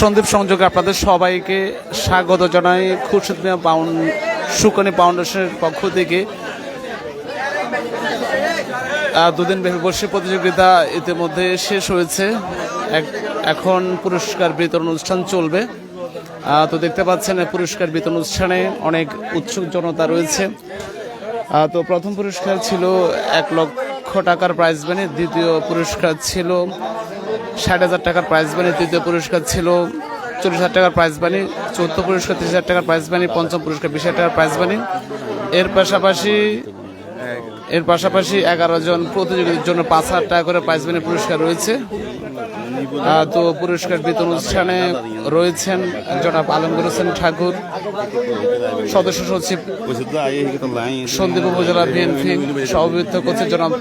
সন্দীপ সংযোগে আপনাদের সবাইকে স্বাগত জানাই খুরশিদ মিয়া পাউন্ড সুকনি ফাউন্ডেশনের পক্ষ থেকে। দুদিন ব্যাপী প্রতিযোগিতা ইতিমধ্যে শেষ হয়েছে। এখন পুরস্কার বিতরণ অনুষ্ঠান চলবে। তো দেখতে পাচ্ছেন পুরস্কার বিতরণ অনুষ্ঠানে অনেক উৎসুক জনতা রয়েছে। তো প্রথম পুরস্কার ছিল এক লক্ষ টাকার প্রাইজ মানি দ্বিতীয় পুরস্কার ছিল ষাট হাজার টাকার প্রাইজ মানি তৃতীয় পুরস্কার ছিল চল্লিশ হাজার টাকার প্রাইজ মানি চতুর্থ পুরস্কার তিরিশ হাজার টাকার প্রাইজ মানি পঞ্চম পুরস্কার বিশ হাজার টাকার প্রাইজ মানি এর পাশাপাশি এর পাশাপাশি এগারো জন প্রতিযোগীদের জন্য পাঁচ হাজার টাকা করে প্রাইজ মানি পুরস্কার রয়েছে। তো পুরস্কার বিতরণ অনুষ্ঠানে রয়েছেন জনাব আলমগীর হোসেন ঠাকুর, সদস্য সচিব সন্দীপ উপজেলা বিএনপি সভাপতিত্ব করছে জনাব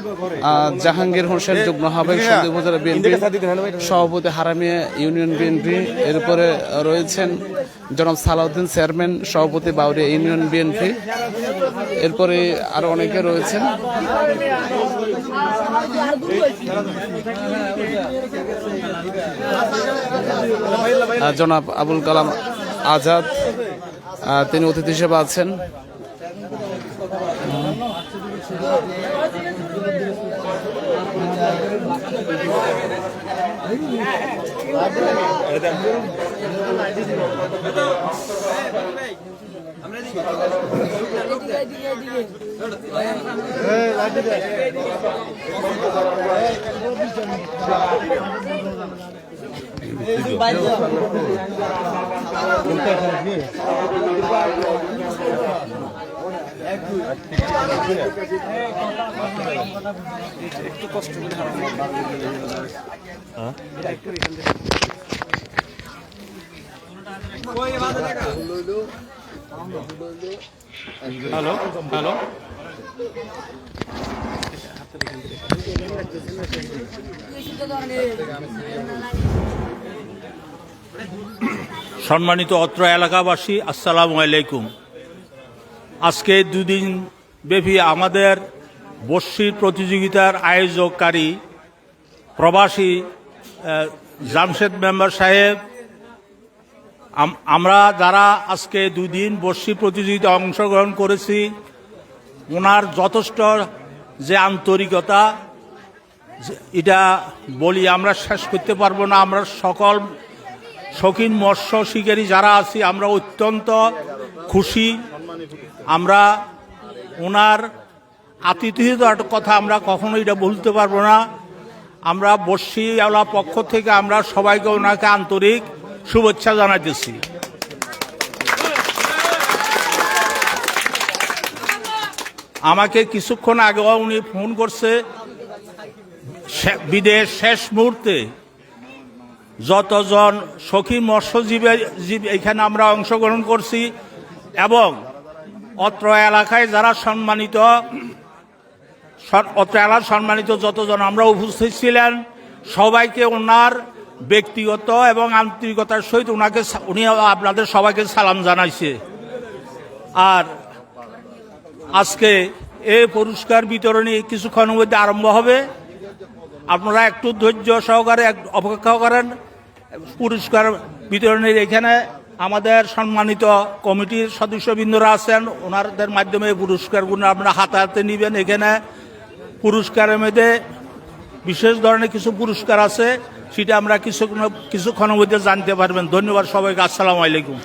জাহাঙ্গীর হোসেন, যুগ্ম আহ্বায়ক সন্দীপ উপজেলা বিএনপি সভাপতি হারামিয়া ইউনিয়ন বিএনপি। এরপরে রয়েছেন জনাব সালাউদ্দিন চেয়ারম্যান, সভাপতি বাউরিয়া ইউনিয়ন বিএনপি। এরপরে আরও অনেকে রয়েছেন। জনাব আবুল কালাম আজাদ তিনি অতিথি হিসেবে আছেন। একটু কষ্ট করে একটু এখান থেকে হ্যালো হ্যালো সম্মানিত অত্র এলাকাবাসী, আসসালামু আলাইকুম। আজকে দুদিন ব্যাপী আমাদের বর্ষির প্রতিযোগিতার আয়োজককারী প্রবাসী জামশেদ মেম্বার সাহেব আমরা যারা আজকে দুদিন বর্ষি প্রতিযোগিতা অংশগ্রহণ করেছি ওনার যথেষ্ট যে আন্তরিকতা এটা বলি আমরা শেষ করতে পারব না। আমরা সকল শৌখিন মৎস্য শিকারী যারা আছি, আমরা অত্যন্ত খুশি। আমরা ওনার আতিথেয়তার কথা আমরা কখনো এটা বলতে পারব না। আমরা বর্ষিওয়ালা পক্ষ থেকে আমরা সবাইকে ওনাকে আন্তরিক শুভেচ্ছা জানাইতেছি। আমাকে কিছুক্ষণ আগেও উনি ফোন করছে বিদেশ শেষ মুহূর্তে। যতজন সখী মৎস্যজীবী, জীব এখানে আমরা অংশগ্রহণ করছি এবং অত্র এলাকায় যারা সম্মানিত অত্র এলাকার সম্মানিত যতজন আমরা উপস্থিত ছিলেন, সবাইকে ওনার ব্যক্তিগত এবং আন্তরিকতার সহিত ওনাকে উনি আপনাদের সবাইকে সালাম জানাইছে। আর আজকে এই পুরস্কার বিতরণী কিছুক্ষণের মধ্যে আরম্ভ হবে। আপনারা একটু ধৈর্য সহকারে অপেক্ষা করেন। পুরস্কার বিতরণের এখানে আমাদের সম্মানিত কমিটির সদস্যবৃন্দরা আছেন। ওনাদের মাধ্যমে পুরস্কারগুলো আপনারা হাতে হাতে নেবেন। এখানে পুরস্কারের মধ্যে বিশেষ ধরনের কিছু পুরস্কার আছে। সেটা আমরা কিছু কিছুক্ষণের মধ্যে জানতে পারবেন। ধন্যবাদ সবাইকে। আসসালামু আলাইকুম।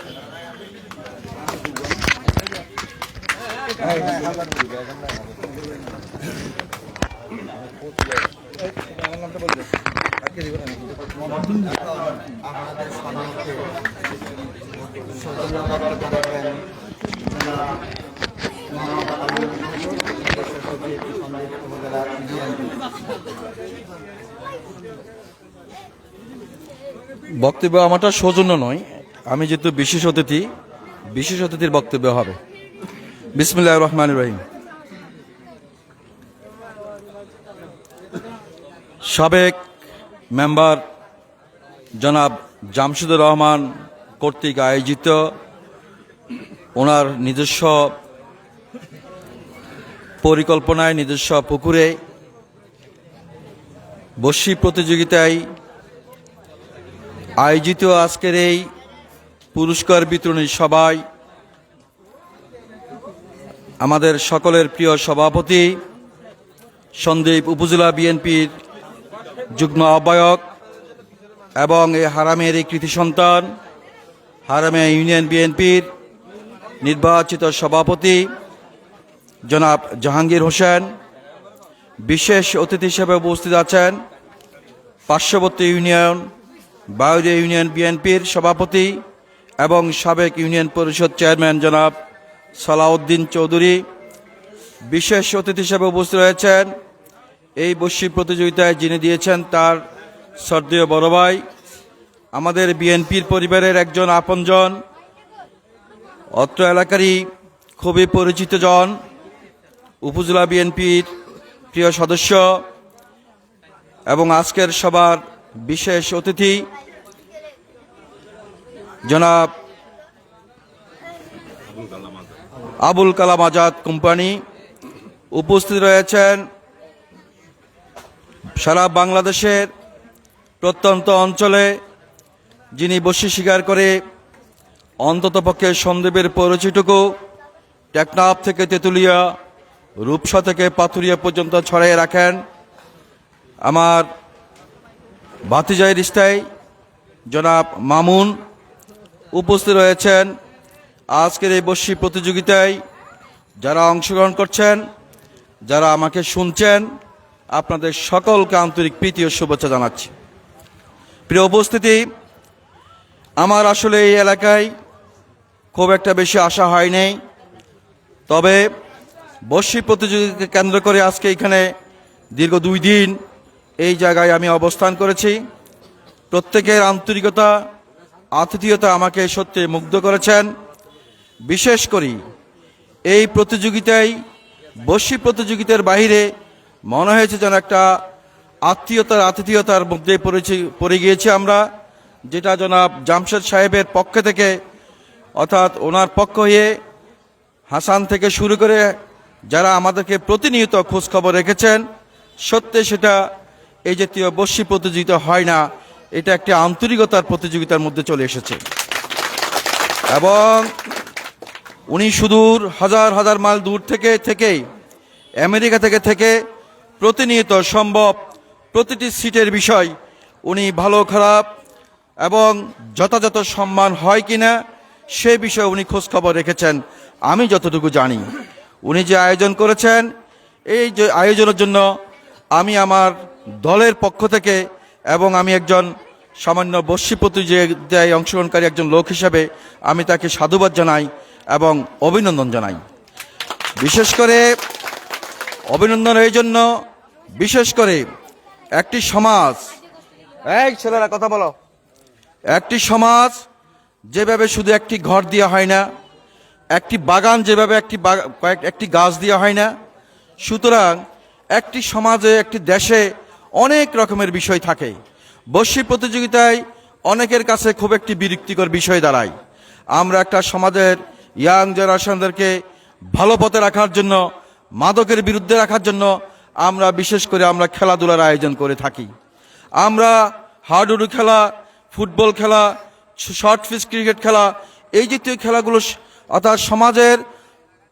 বক্তব্য আমারটা সৌজন্য নয়। আমি যেহেতু বিশেষ অতিথি, বিশেষ অতিথির বক্তব্য হবে। বিসমুল্লাহ রহমান রহিম। সাবেক মেম্বার জনাব জামশুদুর রহমান কর্তৃক আয়োজিত ওনার নিজস্ব পরিকল্পনায়, নিজস্ব পুকুরে বর্ষি প্রতিযোগিতায় আয়োজিত আজকের এই পুরস্কার বিতরণী সভায় আমাদের সকলের প্রিয় সভাপতি, সন্দীপ উপজেলা বিএনপির যুগ্ম আহ্বায়ক এবং এই হারামের এই কৃতি সন্তান, হারামে ইউনিয়ন বিএনপির নির্বাচিত সভাপতি জনাব জাহাঙ্গীর হোসেন, বিশেষ অতিথি হিসেবে উপস্থিত আছেন পার্শ্ববর্তী ইউনিয়ন বায়ুরিয়া ইউনিয়ন বিএনপির সভাপতি এবং সাবেক ইউনিয়ন পরিষদ চেয়ারম্যান জনাব সালাউদ্দিন চৌধুরী বিশেষ অতিথি হিসেবে উপস্থিত রয়েছেন। এই বস্যি প্রতিযোগিতায় যিনি দিয়েছেন তার শ্রদ্ধেয় বড় ভাই, আমাদের বিএনপির পরিবারের একজন আপনজন, অত্র এলাকারই খুবই পরিচিত জন, উপজেলা বিএনপির প্রিয় সদস্য এবং আজকের সবার বিশেষ অতিথি, জনাব আবুল কালাম আজাদ কোম্পানি উপস্থিত রয়েছেন। সারা বাংলাদেশের প্রত্যন্ত অঞ্চলে যিনি বসি স্বীকার করে অন্ততপক্ষে সন্দেবের পরিচিটুকু টেকনাফ থেকে তেঁতুলিয়া, রূপসা থেকে পাথুরিয়া পর্যন্ত ছড়াইয়ে রাখেন। আমার ভাতিজাই রিস্তায় জনাব মামুন উপস্থিত রয়েছেন। আজকের এই বস্যি প্রতিযোগিতায় যারা অংশগ্রহণ করছেন, যারা আমাকে শুনছেন, আপনাদের সকলকে আন্তরিক প্রীতি ও শুভেচ্ছা জানাচ্ছি। প্রিয় উপস্থিতি, আমার আসলে এই এলাকায় খুব একটা বেশি আশা হয় নাই। তবে বর্ষি প্রতিযোগিতাকে কেন্দ্র করে আজকে এখানে দীর্ঘ দুই দিন এই জায়গায় আমি অবস্থান করেছি। প্রত্যেকের আন্তরিকতা, আতিথেয়তা আমাকে সত্যি মুগ্ধ করেছেন। বিশেষ করি, এই প্রতিযোগিতায় বর্ষি প্রতিযোগিতার বাইরে মনে হয়েছে যেন একটা আত্মীয়তার, আতিথেয়তার মধ্যে পড়েছি, পড়ে গিয়েছি আমরা, যেটা জনাব জামশেদ সাহেবের পক্ষ থেকে, অর্থাৎ ওনার পক্ষ হয়ে হাসান থেকে শুরু করে যারা আমাদেরকে প্রতিনিয়ত খোঁজখবর রেখেছেন, সত্যি সেটা এই জাতীয় বর্ষি প্রতিযোগিতা হয় না, এটা একটি আন্তরিকতার প্রতিযোগিতার মধ্যে চলে এসেছে। এবং উনি সুদূর হাজার হাজার মাইল দূর থেকে, থেকেই আমেরিকা থেকে থেকে প্রতিনিয়ত সম্ভব প্রতিটি সিটের বিষয় উনি ভালো, খারাপ এবং যথাযথ সম্মান হয় কি না সে বিষয়ে উনি খোঁজখবর রেখেছেন, আমি যতটুকু জানি। উনি যে আয়োজন করেছেন, এই যে আয়োজনের জন্য আমি আমার দলের পক্ষ থেকে এবং আমি একজন সামান্য বর্ষি প্রতিযোগিতায় অংশগ্রহণকারী একজন লোক হিসাবে আমি তাকে সাধুবাদ জানাই এবং অভিনন্দন জানাই। বিশেষ করে অভিনন্দন এই জন্য, বিশেষ করে একটি সমাজ, এই ছেলেরা কথা বলো, একটি সমাজ যেভাবে শুধু একটি ঘর দেওয়া হয় না, একটি বাগান যেভাবে একটি একটি গাছ দেওয়া হয় না, সুতরাং একটি সমাজে, একটি দেশে অনেক রকমের বিষয় থাকে। বর্ষি প্রতিযোগিতায় অনেকের কাছে খুব একটি বিরক্তিকর বিষয় দাঁড়ায়। আমরা একটা সমাজের ইয়াং জেনারেশনদেরকে ভালো পথে রাখার জন্য, মাদকের বিরুদ্ধে রাখার জন্য আমরা বিশেষ করে আমরা খেলাধুলার আয়োজন করে থাকি। আমরা হাডুডু খেলা, ফুটবল খেলা, শর্ট পিচ ক্রিকেট খেলা, এই জাতীয় খেলাগুলো অর্থাৎ সমাজের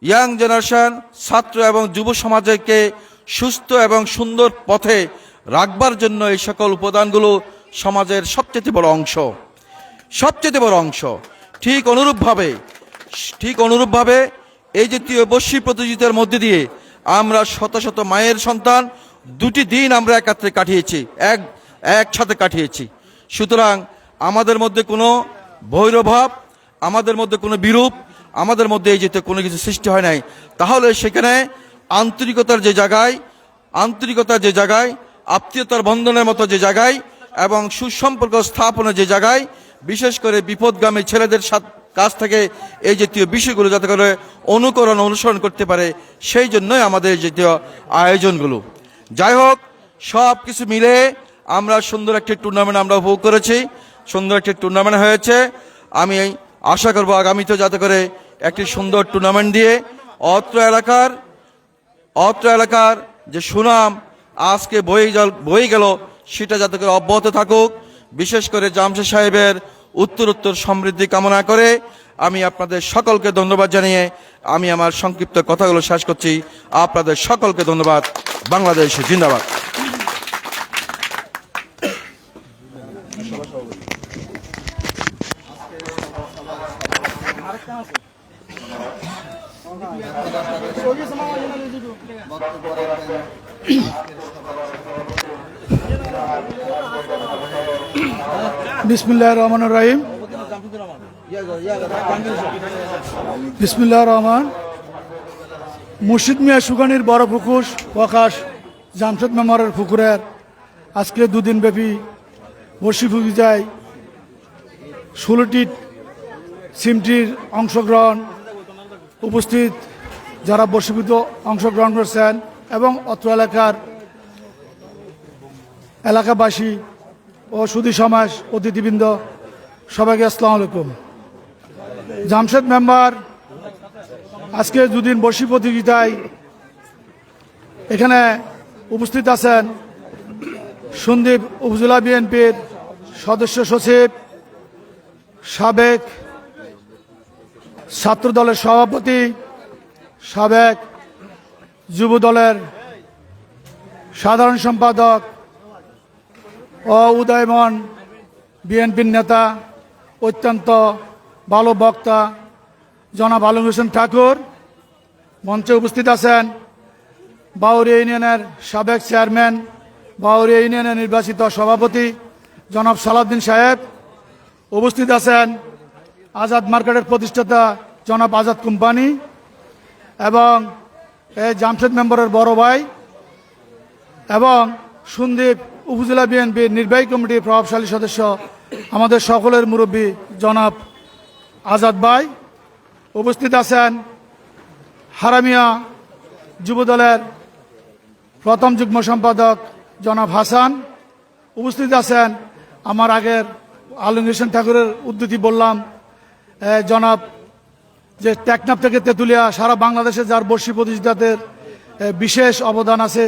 ইয়াং জেনারেশন ছাত্র এবং যুব সমাজকে সুস্থ এবং সুন্দর পথে রাখবার জন্য এই সকল উপাদানগুলো সমাজের সবচেয়ে বড় অংশ। সবচেয়ে বড় অংশ। ঠিক অনুরূপভাবে ঠিক অনুরূপভাবে এই জাতীয় বর্ষী প্রতিযোগিতার মধ্যে দিয়ে আমরা শত শত মায়ের সন্তান দুটি দিন আমরা একাত্রে কাটিয়েছি, এক, একসাথে কাটিয়েছি। সুতরাং আমাদের মধ্যে কোনো ভৈরভাব আমাদের মধ্যে কোনো বিরূপ, আমাদের মধ্যে এই যেতে কোনো কিছু সৃষ্টি হয় নাই। তাহলে সেখানে আন্তরিকতার যে জায়গায়, আন্তরিকতার যে জায়গায় আত্মীয়তার বন্ধনের মতো যে জায়গায় এবং সুসম্পর্ক স্থাপনের যে জায়গায়, বিশেষ করে বিপদগামী ছেলেদের কাছ থেকে এই জাতীয় বিষয়গুলো যাতে করে অনুকরণ, অনুসরণ করতে পারে, সেই জন্যই আমাদের জাতীয় আয়োজনগুলো। যাই হোক, সব কিছু মিলে আমরা সুন্দর একটি টুর্নামেন্ট আমরা উপভোগ করেছি। সুন্দর একটি টুর্নামেন্ট হয়েছে। আমি আশা করব আগামীতে যাতে করে একটি সুন্দর টুর্নামেন্ট দিয়ে অত্র এলাকার অত্র এলাকার যে সুনাম আজকে জল বয়ে গেল, সেটা যাতে করে অব্যাহত থাকুক। বিশেষ করে জামশেদ সাহেবের উত্তর উত্তর সমৃদ্ধি কামনা করে আমি আপনাদের সকলকে ধন্যবাদ জানিয়ে আমি আমার সংক্ষিপ্ত কথাগুলো শেষ করছি। আপনাদের সকলকে ধন্যবাদ। বাংলাদেশ জিন্দাবাদ। বিসমুল্লাহ রহমান রাহিম। বিসমুল্লাহ রহমান। মুর্শিদ মিয়া সুগানির বড় পুকুর, প্রকাশ জামশেদ মেমরের পুকুরের আজকে দুদিন ব্যাপী বর্ষি যায় ষোলোটি সিমটির অংশগ্রহণ উপস্থিত, যারা বর্ষীভূত অংশগ্রহণ করছেন। এবং অত্র এলাকার এলাকাবাসী ও সুদী সমাজ অতিথিবৃন্দ, সবাইকে আসসালামু আলাইকুম। জামশেদ মেম্বার, আজকে দুদিন বর্ষি প্রতিযোগিতায় এখানে উপস্থিত আছেন সন্দীপ উপজেলা বিএনপির সদস্য সচিব, সাবেক ছাত্র দলের সভাপতি, সাবেক যুব দলের সাধারণ সম্পাদক ও উদয়মন বিএনপির নেতা, অত্যন্ত ভালো বক্তা জনাব আলম হোসেন ঠাকুর। মঞ্চে উপস্থিত আছেন বাউরি ইউনিয়নের সাবেক চেয়ারম্যান, বাউরি ইউনিয়নের নির্বাচিত সভাপতি জনাব সালাউদ্দিন সাহেব। উপস্থিত আছেন আজাদ মার্কেটের প্রতিষ্ঠাতা জনাব আজাদ কোম্পানি এবং জামশেদ মেম্বারের বড় ভাই এবং সন্দীপ উপজেলা বিএনপির নির্বাহী কমিটির প্রভাবশালী সদস্য আমাদের সকলের মুরব্বী জনাব আজাদ ভাই। উপস্থিত আছেন হারামিয়া যুবদলের প্রথম যুগ্ম সম্পাদক জনাব হাসান। উপস্থিত আছেন আমার আগের আলম হোসেন ঠাকুরের উদ্ধৃতি বললাম জনাব যে টেকনাফ থেকে তেঁতুলিয়া, সারা বাংলাদেশে যার বর্ষি প্রতিযোগিতাদের বিশেষ অবদান আছে,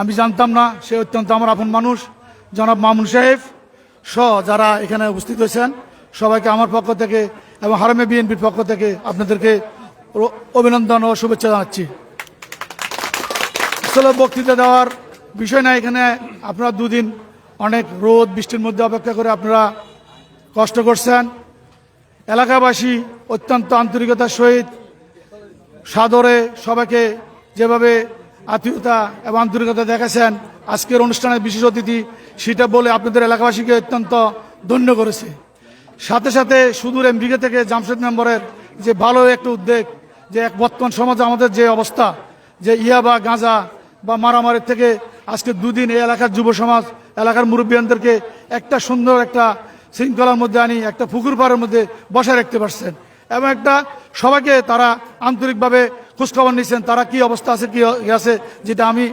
আমি জানতাম না, সে অত্যন্ত আমার আপন মানুষ, জনাব মামুন সাহেব সহ যারা এখানে উপস্থিত হয়েছেন, সবাইকে আমার পক্ষ থেকে এবং হারামে বিএনপির পক্ষ থেকে আপনাদেরকে অভিনন্দন ও শুভেচ্ছা জানাচ্ছি। আসলে বক্তৃতা দেওয়ার বিষয় না, এখানে আপনারা দুদিন অনেক রোদ, বৃষ্টির মধ্যে অপেক্ষা করে আপনারা কষ্ট করছেন। এলাকাবাসী অত্যন্ত আন্তরিকতার সহিত সাদরে সবাইকে যেভাবে আত্মীয়তা এবং আন্তরিকতা দেখাচ্ছেন, আজকের অনুষ্ঠানের বিশেষ অতিথি সেটা বলে আপনাদের এলাকাবাসীকে অত্যন্ত ধন্য করেছে। সাথে সাথে সুদূর এমবিকে থেকে জামশেদ মেম্বরের যে ভালো একটা উদ্যোগ যে এক বর্তমান সমাজে আমাদের যে অবস্থা, যে ইয়া বা গাঁজা বা মারামারির থেকে আজকে দুদিন এই এলাকার যুব সমাজ, এলাকার মুরব্বীদেরকে একটা সুন্দর একটা শৃঙ্খলার মধ্যে আনি, একটা পুকুর পাড়ের মধ্যে বসায় রাখতে পারছেন। এবং একটা সবাইকে তারা আন্তরিকভাবে খোঁজখবর নিচ্ছেন, তারা কি অবস্থা আছে, কি আছে, যেটা আমি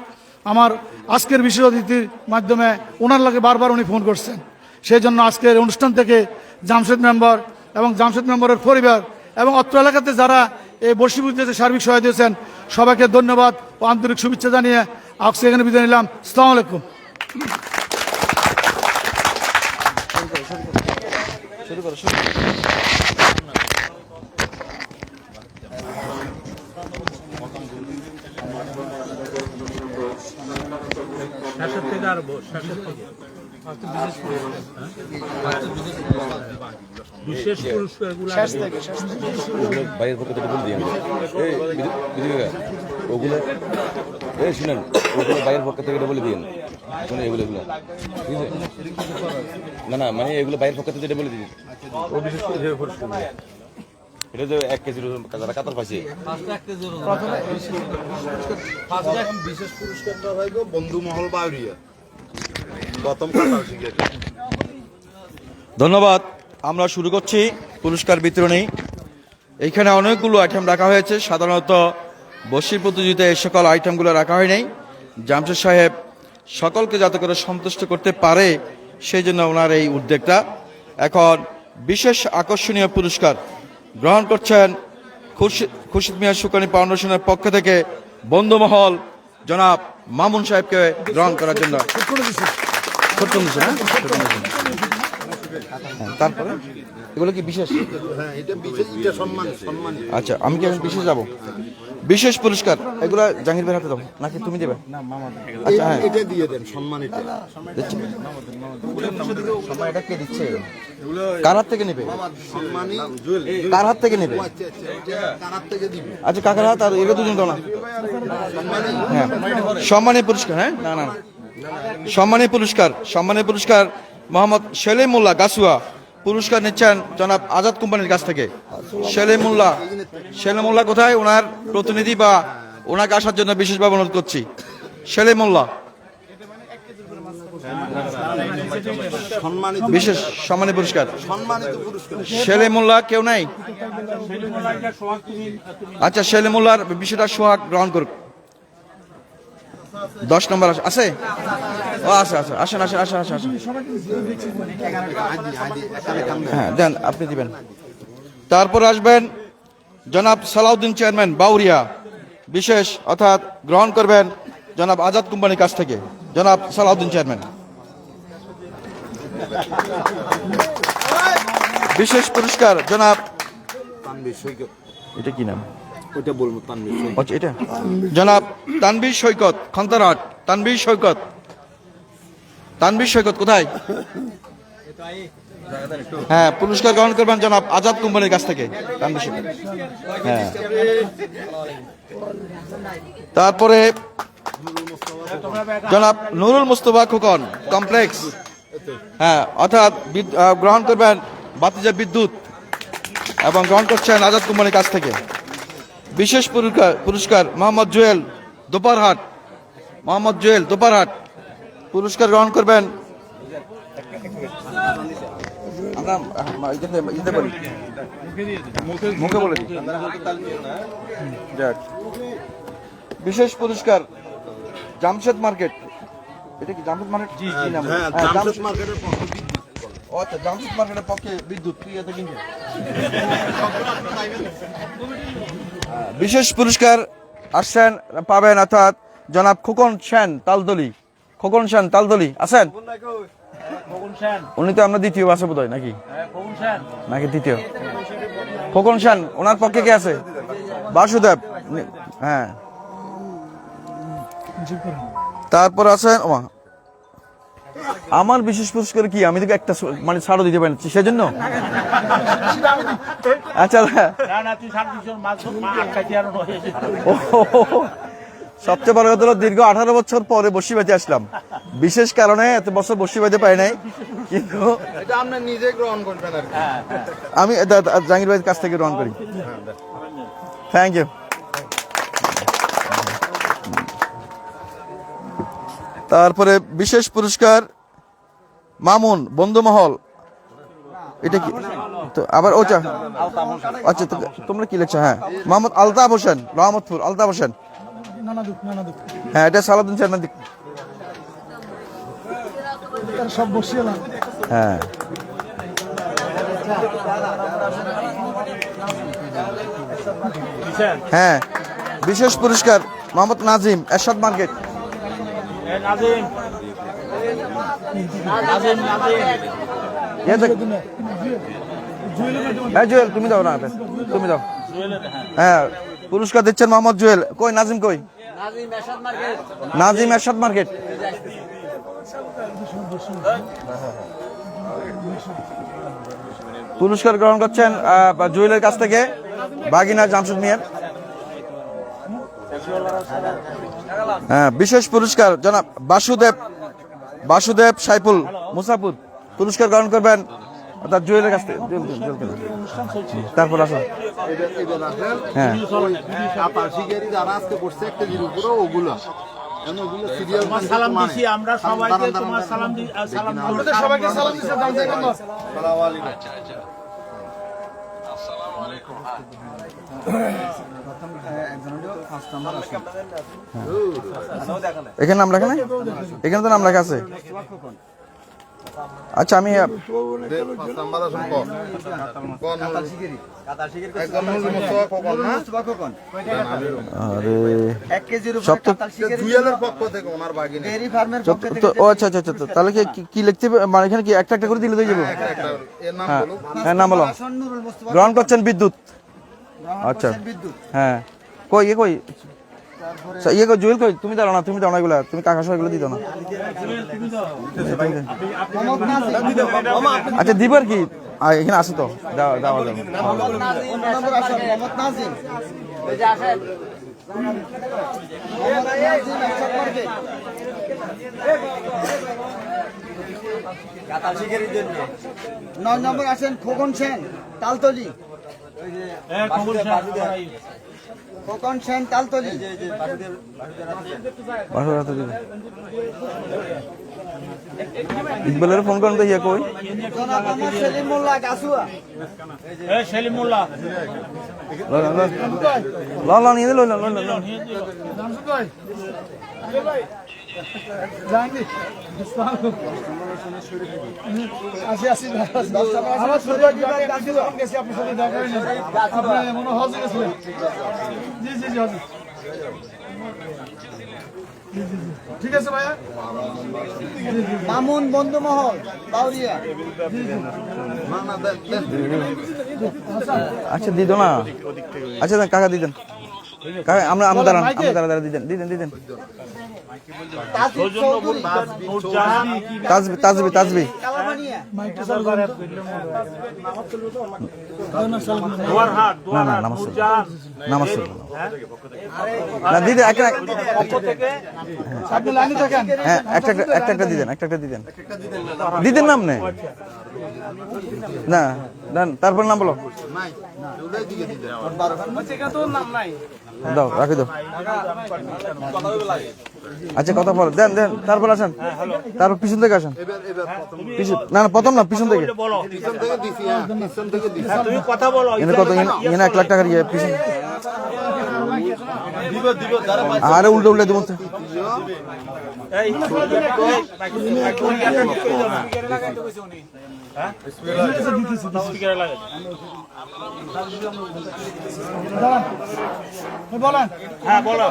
আমার আজকের বিশেষ অতিথির মাধ্যমে ওনার লাগে বারবার উনি ফোন করছেন। সেই জন্য আজকের অনুষ্ঠান থেকে জামশেদ মেম্বার এবং জামশেদ মেম্বারের পরিবার এবং অত্র এলাকাতে যারা এই বর্ষীভূতিতে সার্বিক সহায় দিয়েছেন, সবাইকে ধন্যবাদ ও আন্তরিক শুভেচ্ছা জানিয়ে আজকে এখানে বিদায় নিলাম। সালাম আলাইকুম। শেষের থেকে আরম্ভ শেষের থেকে বিশেষ পুরস্কারগুলো ওগুলো বাইরের পক্ষে থেকে বলে দিই আমি এই বিধি- বিধিবিকা, ওগুলো এই শুনেন ওগুলো বাইরের পক্ষ থেকে এটা বলে দিন শুনে এগুলো এগুলো। ঠিক আছে? না না মানে এগুলো বাইরের পক্ষ থেকে এটা বলে দিন এটা তো এক কেজির ওজন, যারা কাতার পাইছে। বিশেষ পুরস্কারটা হইব বন্ধু মহল বাউরিয়া। প্রথম ধন্যবাদ। আমরা শুরু করছি পুরস্কার বিতরণী। এইখানে অনেকগুলো আইটেম রাখা হয়েছে। সাধারণত বসির প্রতিযোগিতায় এই সকল আইটেমগুলো রাখা হয় নাই। জামশেদ সাহেব সকলকে যাতে করে সন্তুষ্ট করতে পারে সেই জন্য ওনার এই উদ্যোগটা। এখন বিশেষ আকর্ষণীয় পুরস্কার গ্রহণ করছেন খুরশিদ খুরশিদ মিয়া সুকানি ফাউন্ডেশনের পক্ষ থেকে বন্ধুমহল জনাব মামুন সাহেবকে গ্রহণ করার জন্য। হ্যাঁ? হ্যাঁ, তারপরে? এগুলো কি বিশেষ? হ্যাঁ আচ্ছা আমি কি এখন বিশেষ যাব? বিশেষ পুরস্কার। এগুলো জাহাঙ্গীর ভাইয়ের হাতে দাও নাকি তুমি দেবে? আচ্ছা হ্যাঁ। এটা দিয়ে দেন সম্মানিত। দিচ্ছি। এটা কে দিচ্ছে? কার হাত থেকে নেবে? কার হাত থেকে নেবে? আচ্ছা আচ্ছা এটা কারার থেকে দিবে? আচ্ছা কাকার হাত আর এগুলো দুজন দাও না। হ্যাঁ। সম্মানী পুরস্কার হ্যাঁ? না না না। সম্মানী পুরস্কার সম্মানী পুরস্কার মোহাম্মদ সেলিমুল্লাহ গাছুয়া। পুরস্কার নিচ্ছেন জনাব আজাদ কোম্পানির কাছ থেকে। সেলিমুল্লাহ সেলিমুল্লাহ কোথায়? ওনার প্রতিনিধি বা ওনাকে আসার জন্য বিশেষভাবে অনুরোধ করছি। সেলিমুল্লাহ সম্মানিত বিশেষ সম্মানী পুরস্কার। সম্মানিত পুরস্কার। সেলিমুল্লাহ কেউ নাই? আচ্ছা সেলিমুল্লাহর বিষয়টা সোহাগ গ্রহণ করুক। দশ নম্বর আছে? ও আছে আছে আসেন আসেন আসেন আসেন আসেন। হ্যাঁ দেন, আপনি দিবেন। তারপর আসবেন জনাব সালাউদ্দিন চেয়ারম্যান বাউরিয়া। বিশেষ অর্থাৎ গ্রহণ করবেন জনাব আজাদ কোম্পানির কাছ থেকে। জনাব সালাউদ্দিন চেয়ারম্যান। বিশেষ পুরস্কার জনাব এটা কি নাম? ওইটা বলব তানবীর আচ্ছা এটা। জনাব তানবীর সৈকত খন্তরহাট তানবীর সৈকত। তানবীর সৈকত, কোথায়? হ্যাঁ পুরস্কার গ্রহণ করবেন জনাব আজাদ কোম্পানির কাছ থেকে হ্যাঁ। তারপরে জনাব নুরুল মুস্তফা খোকন, কমপ্লেক্স। হ্যাঁ অর্থাৎ গ্রহণ করবেন বাতিজা বিদ্যুৎ এবং গ্রহণ করছেন আজাদ কোম্পানির কাছ থেকে। বিশেষ পুরস্কার পুরস্কার মোহাম্মদ জুয়েল দোপারহাট। মোহাম্মদ জুয়েল দোপারহাট। পুরস্কার গ্রহণ করবেন। বিশেষ পুরস্কার জামশেদ মার্কেট। এটা কি জামশেদ মার্কেট? হ্যাঁ হ্যাঁ, জামশেদ মার্কেটের আচ্ছা জামশেদ মার্কেটের পক্ষে বিদ্যুৎ তুই এত কিনবে বিশেষ পুরস্কার আসছেন পাবেন অর্থাৎ জনাব খোকন সেন তালদলি খোকন সেন তালদলি আছেন উনি তো আমরা দ্বিতীয় বাসে বোধ হয় নাকি নাকি দ্বিতীয় খোকন সেন ওনার পক্ষে কে আছে বাসুদেব হ্যাঁ তারপর আছেন আমার বিশেষ পুরস্কার কি? আমি তো একটা মানে ছাড়ও দিতে পারি না। সেজন্য? আচ্ছা সবচেয়ে বড় কথা হলো দীর্ঘ আঠারো বছর পরে বসি বাজে আসলাম। বিশেষ কারণে এত বছর বসি বাজে পাই নাই কিন্তু নিজে গ্রহণ করবেন আমি জাহাঙ্গীর ভাইয়ের কাছ থেকে গ্রহণ করি। থ্যাংক ইউ তারপরে বিশেষ পুরস্কার মামুন বন্ধুমহল। এটা কি? তো আবার ওটা। আচ্ছা তো তোমরা কি লিখছো? হ্যাঁ। মোহাম্মদ আলতাফ হোসেন রহমতপুর আলতাফ হোসেন। হ্যাঁ এটা সব বসিয়েলাম হ্যাঁ। হ্যাঁ বিশেষ পুরস্কার মোহাম্মদ নাজিম এরশাদ মার্কেট। এ দেখ- হ্যাঁ জুয়েল তুমি দাও না তুমি দাও। হ্যাঁ পুরস্কার দিচ্ছেন মোহাম্মদ জুয়েল। কই নাজিম কই? নাজিম এরশাদ মার্কেট। পুরস্কার গ্রহণ করছেন জুয়েলের কাছ থেকে বাগিনা জামশুদ মিয়ার। হ্যাঁ বিশেষ পুরস্কার জনাব বাসুদেব বাসুদেব সাইফুল মুসাফুর। পুরস্কার গ্রহণ করবেন অর্থাৎ জুয়েলের কাছ থেকে। জুয়েল, জুয়েল, জুয়েল। তারপর আসো হ্যাঁ। আমরা সবাইকে তোমার সালাম সালাম এখানে নাম লেখা নাই? এখানে তো নাম লেখা আছে। আচ্ছা আমি আচ্ছা আচ্ছা আচ্ছা তাহলে কি লিখতে হবে? মানে এখানে কি একটা একটা করে দিলে দিয়ে যাব? হ্যাঁ হ্যাঁ নাম বলো। গ্রহণ করছেন বিদ্যুৎ। আচ্ছা। বিদ্যুৎ। হ্যাঁ। কই কই? ইয়ে কই জুয়েল কই? তুমি দাঁড়াও না তুমি দাঁড়াও না এগুলা তুমি কাকা সহ এগুলো দিত না। আচ্ছা দিব আর কি এখানে আসো তো দাও দাও নয় নম্বর আসেন খোকন সেন তালতলি। খোকন সেন তালতলি বাসা রাতে দিবে ইকবালের ফোন করেন তো ইয়ে কই সেলিম মোল্লা গাছুয়া সেলিমুল্লাহ ল ল ল ল নিয়ে ল ল ল ল জি জি জি। ঠিক আছে ভাইয়া? মামুন বাউরিয়া। দেন দেন আচ্ছা দিদ না। আচ্ছা কাকা দিদেন কাকা আমরা আমরা দাঁড়ান আমরা দাঁড়া দাঁড়া দিদেন দিদেন দিদেন তাসিফ চৌধুরী তাজবি তাজবি না না। না দিদি একটা হ্যাঁ একটা একটা- একটা একটা দিদেন একটা একটা দিদেন। দিদেন নাম নেই। না দেন তারপর নাম বলো। দাও রাখি দাও। আচ্ছা কথা বল। দেন দেন তারপর আসেন। তারপর পিছন থেকে আসেন। এবার এবার প্রথম পিছন না না প্রথম না পিছন থেকে। বলো পিছন থেকে দিছি হ্যাঁ পিছন থেকে দিছি হ্যাঁ, তুমি কথা এনে কত এনে- এনে এক লাখ টাকার ইয়ে পিছন। দিব দিব আরে উল্টো উল্টে দেবো। এই বলেন হ্যাঁ বলো।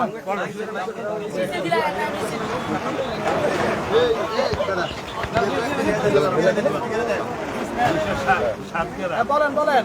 বলো বলেন বলেন।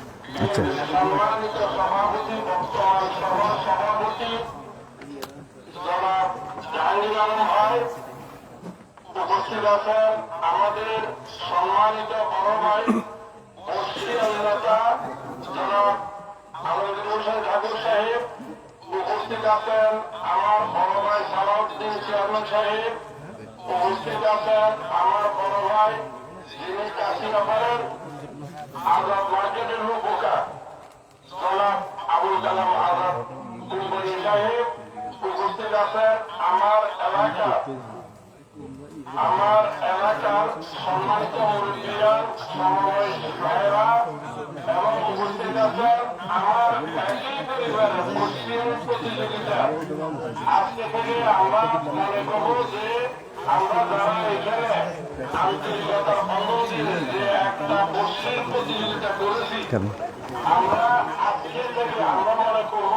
আচ্ছা। উপস্থিত আছেন আমাদের সম্মানিত বড় ভাই মুসলিম নেতা জনাব আলমগীর ঠাকুর সাহেব উপস্থিত আছেন আমার বড় ভাই সালাউদ্দিন চেয়ারম্যান সাহেব উপস্থিত আছেন আমার বড় ভাই, যিনি কাশিনগরের আজাদ মার্কেটের রূপকা জনাব আবুল কালাম আজাদ কুম্বরি সাহেব, উপস্থিত আছেন আমার এলাকা আমার এলাকার সম্মানিত মুরব্বীরা, সমবয়সী ভাইয়েরা, এবং উপস্থিত আছেন আমার একই পরিবারের মুসলিম প্রতিযোগিতা। আজকে থেকে আমরা মনে করব যে আমরা যারা এখানে আন্তরিকতার অনুমতিতে যে একটা মুসলিম প্রতিযোগিতা করেছি কেন? আমরা আজকে থেকে আমরা করব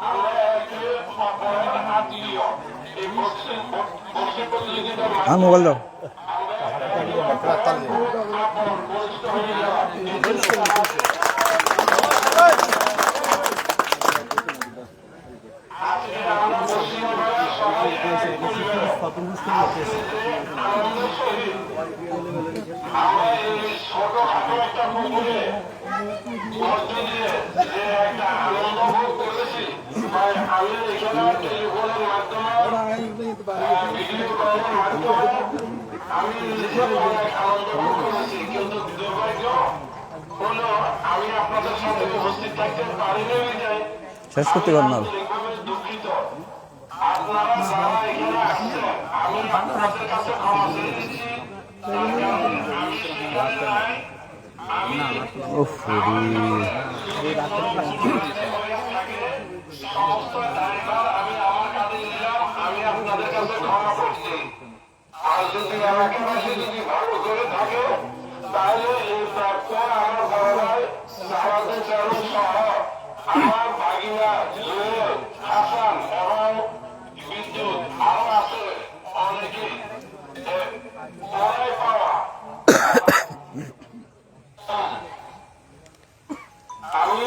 আমরা একে অপরের আত্মীয় এই মুসলিম মুসলিম প্রতিযোগিতার মোবাইল দাও। আমরা এই ছোটখাটো একটা পুকুরে আমি আপনাদের সাথে উপস্থিত থাকতে শেষ করতে পারেন না দুঃখিত আপনারা যারা এখানে আসছেন আমি আপনাদের কাছে ক্ষমা চেয়ে আমি সমস্ত দায়ভার আমি আমার কাঁধে নিলাম আমি আপনাদের কাছে ক্ষমা করছি আর যদি এলাকাবাসী যদি ভালো করে থাকে তাহলে এই প্রাপ্য ভাগিনা হাসান আরও আছে অনেকে পড়াই পাওয়া আমি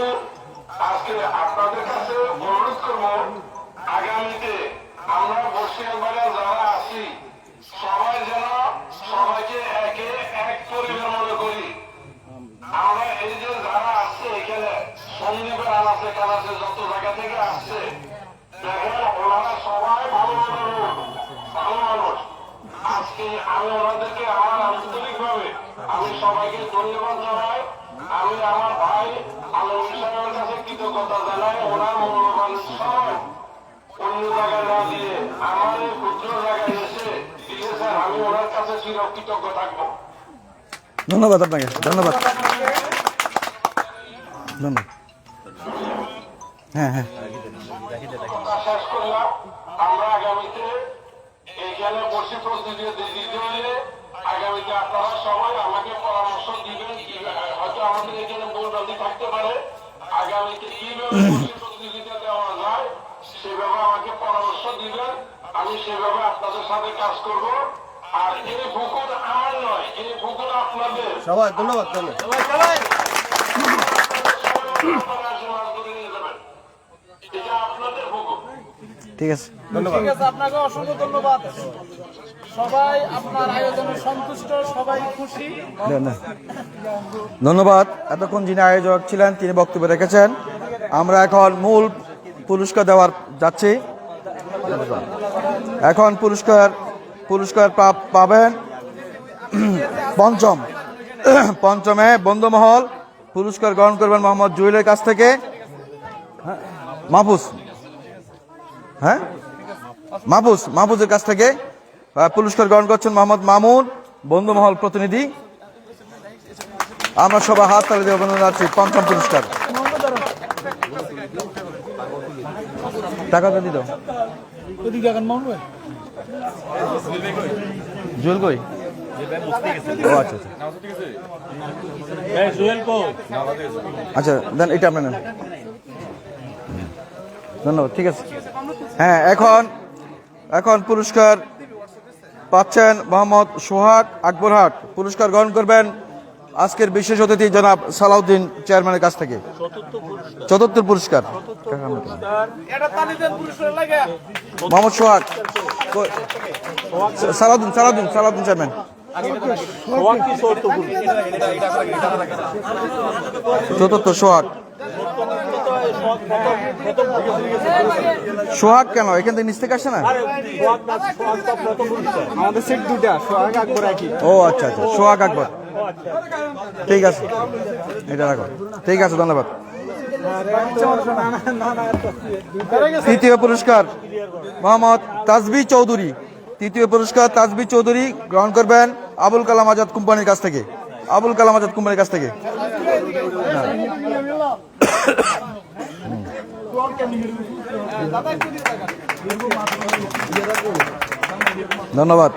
আজকে আপনাদের কাছে অনুরোধ করব আগামীতে আমরা বসিয়ারবাড়া যারা আছি সবাই যেন সবাইকে একে এক পরিবার মনে করি আমরা এই যে যারা আসছে এখানে সন্দীপের আনাচে কানাচে যত জায়গা থেকে আসছে দেখেন ওনারা সবাই ভালো মানুষ ভালো মানুষ আজকে আমি ওনাদেরকে আমার আন্তরিকভাবে আমি সবাইকে ধন্যবাদ জানাই আমি আমার ভাই আলম সাহেবের কাছে কৃতজ্ঞতা জানাই ওনার মূল্যবান সময় অন্য জায়গায় না দিয়ে আমার এই ক্ষুদ্র জায়গায় এসে দিয়েছেন আমি ওনার কাছে চির কৃতজ্ঞ থাকব ধন্যবাদ। ধন্যবাদ। হ্যাঁ হ্যাঁ। থাকতে পারে আগামীতে প্রতিযোগিতা দেওয়া যায় সেভাবে আমাকে পরামর্শ আমি সেভাবে আপনাদের সাথে কাজ করব। আর আমার নয় আপনাদের। সবাই ধন্যবাদ ধন্যবাদ। ঠিক আছে ঠিক আছে আপনাকে অসংখ্য ধন্যবাদ। সবাই আপনার আয়োজনে সন্তুষ্ট সবাই খুশি। ধন্যবাদ। এতক্ষণ যিনি আয়োজক ছিলেন তিনি বক্তব্য রেখেছেন। আমরা এখন মূল পুরস্কার দেওয়ার যাচ্ছি। এখন পুরস্কার পুরস্কার পাবেন পঞ্চম। পঞ্চমে বন্ধুমহল পুরস্কার গ্রহণ করবেন মোহাম্মদ জুয়েলের কাছ থেকে। হ্যাঁ, মাহফুজ। হ্যাঁ? মাহফুজ মাহফুজের কাছ থেকে পুরস্কার গ্রহণ করছেন মোহাম্মদ মামুন বন্ধুমহল প্রতিনিধি। আমরা সবাই হাত তালি দিয়ে অভিনন্দন পঞ্চম পুরস্কার। টাকাটা দিত জুয়েল কই? ও আচ্ছা আচ্ছা। আচ্ছা দেন, এটা আপনার ধন্যবাদ, ঠিক আছে। হ্যাঁ এখন এখন পুরস্কার পাচ্ছেন মোহাম্মদ সোহাগ আকবরহাট পুরস্কার গ্রহণ করবেন আজকের বিশেষ অতিথি জনাব সালাউদ্দিন চেয়ারম্যানের কাছ থেকে। চতুর্থ পুরস্কার। মোহাম্মদ সোহাগ। সালাউদ্দিন সালাউদ্দিন সালাউদ্দিন চেয়ারম্যান। চতুর্থ সোহাগ। সোহাগ কেন? এখান থেকে নিচ থেকে আসছে না? আমাদের সেট দুইটা সোহাগ আকবর ও আচ্ছা আচ্ছা। সোহাগ আকবর। ঠিক আছে। এটা রাখো। ঠিক আছে, ধন্যবাদ। তৃতীয় পুরস্কার, মোহাম্মদ তাজবি চৌধুরী। তৃতীয় পুরস্কার, তাজবি চৌধুরী, গ্রহণ করবেন আবুল কালাম আজাদ কোম্পানির কাছ থেকে। আবুল কালাম আজাদ কোম্পানির কাছ থেকে। ধন্যবাদ।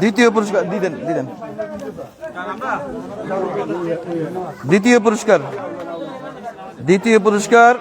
দ্বিতীয় পুরস্কার দিদেন দিদেন দ্বিতীয় পুরস্কার। দ্বিতীয় পুরস্কার।